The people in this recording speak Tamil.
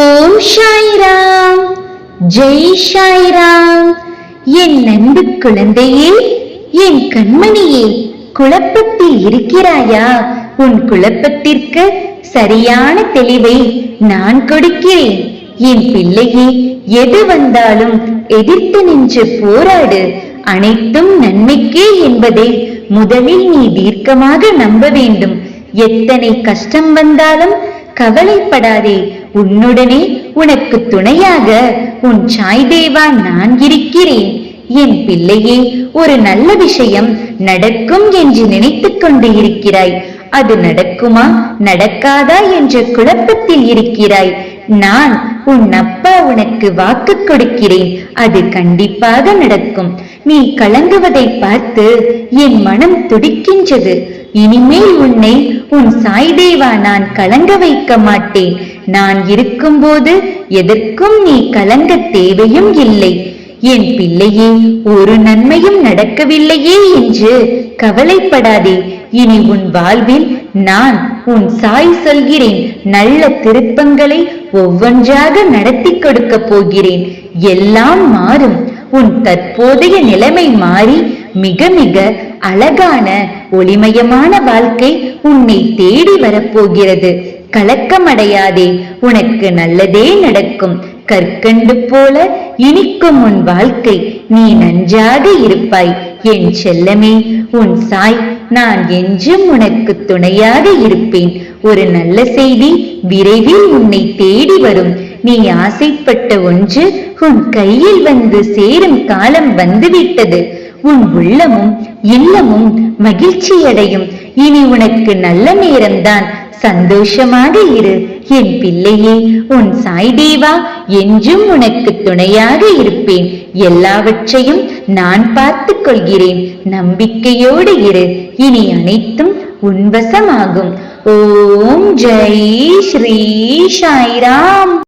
ஓம் சாய்ராம். ஜெய் சாய்ராம். என் நண்பு குழந்தையே என் கண்மணியே குழப்பத்தில் இருக்கிறாயா? உன் குழப்பத்திற்கு சரியான தெளிவை நான் கொடுக்கிறேன். என் பிள்ளையே எது வந்தாலும் எதிர்த்து நின்று போராடு. அனைத்தும் நன்மைக்கே என்பதை முதலில் நீ தீர்க்கமாக நம்ப வேண்டும். எத்தனை கஷ்டம் வந்தாலும் கவலைப்படாதே. உன்னுடனே உனக்கு துணையாக உன் சாய் தேவா நான் இருக்கிறேன். என் பிள்ளையே ஒரு நல்ல விஷயம் நடக்கும் என்று நினைத்துக் கொண்டு இருக்கிறாய். அது நடக்குமா நடக்காதா என்ற குழப்பத்தில் இருக்கிறாய். நான் உன் அப்பா உனக்கு வாக்கு கொடுக்கிறேன். அது கண்டிப்பாக நடக்கும். நீ கலங்குவதை பார்த்து என் மனம் துடிக்கின்றது. இனிமேல் உன்னை உன் சாய்தேவா நான் கலங்க வைக்க மாட்டேன். நான் இருக்கும்போது எதற்கும் நீ கலங்க தேவையும் இல்லை. என் பிள்ளையே ஒரு நன்மையும் நடக்கவில்லையே என்று கவலைப்படாதே. இனி உன் வாழ்வில் நான் உன் சாய் சொல்கிறேன். நல்ல திருப்பங்களை ஒவ்வொன்றாக நடத்தி கொடுக்க போகிறேன். எல்லாம் மாறும். உன் தற்போதைய நிலைமை மாறி மிக மிக அழகான ஒளிமயமான வாழ்க்கை உன்னை தேடி வரப்போகிறது. கலக்கமடையாதே உனக்கு நல்லதே நடக்கும். கற்கண்டு போல இனிக்கும் உன் வாழ்க்கை நீ நன்றாக இருப்பாய். என் செல்லமே உன் சாய் நான் என்றும் உனக்கு துணையாக இருப்பேன். ஒரு நல்ல செய்தி விரைவில் உன்னை தேடி வரும். நீ ஆசைப்பட்ட ஒன்று உன் கையில் வந்து சேரும் காலம் வந்துவிட்டது. உன் உள்ளமும் இல்லமும் மகிழ்ச்சியடையும். இனி உனக்கு நல்ல நேரம்தான். சந்தோஷமாக இரு. என் பிள்ளையே உன் சாய் தேவா என்றும் உனக்கு துணையாக இருப்பேன். எல்லாவற்றையும் நான் பார்த்து கொள்கிறேன். நம்பிக்கையோடு இரு. இனி அனைத்தும் உன்வசமாகும். ஓம் ஜெய் ஸ்ரீ சாய்ராம்.